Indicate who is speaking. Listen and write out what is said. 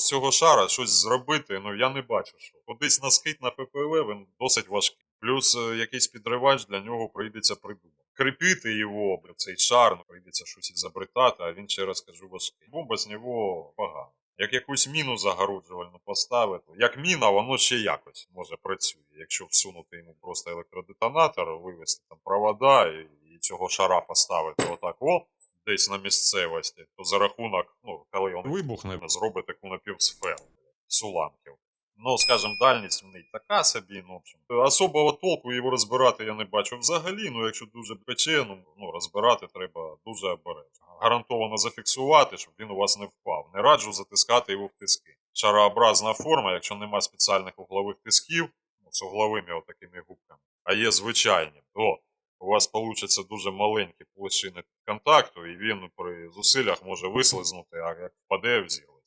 Speaker 1: з цього шара щось зробити, ну я не бачу, що. Кудись на скид на ФПВ він досить важкий. Плюс е, якийсь підривач для нього прийдеться придумати. Кріпити його, бля, цей шар, ну, прийдеться щось ізобретати, а він, ще раз кажу, важкий. Бомба з нього погана. Як якусь міну загороджувальну поставити, як міна, воно ще якось може працює. Якщо всунути йому просто електродетонатор, вивести там провода і, і цього шара поставити отак, о, десь на місцевості, то за рахунок, ну, коли він вибухне, зробить таку напівсферу з уламків. Ну, скажімо, дальність в неї така собі, ну, в общем. Особого толку його розбирати я не бачу взагалі, ну якщо дуже пече, ну, ну розбирати треба дуже обережно. Гарантовано зафіксувати, щоб він у вас не впав. Не раджу затискати його в тиски. Шарообразна форма, якщо нема спеціальних углових тисків, ну, з угловими отакими губками, а є звичайні, вас вийде дуже маленькі площини контакту, і він при зусиллях може вислизнути, а як впаде в зірве.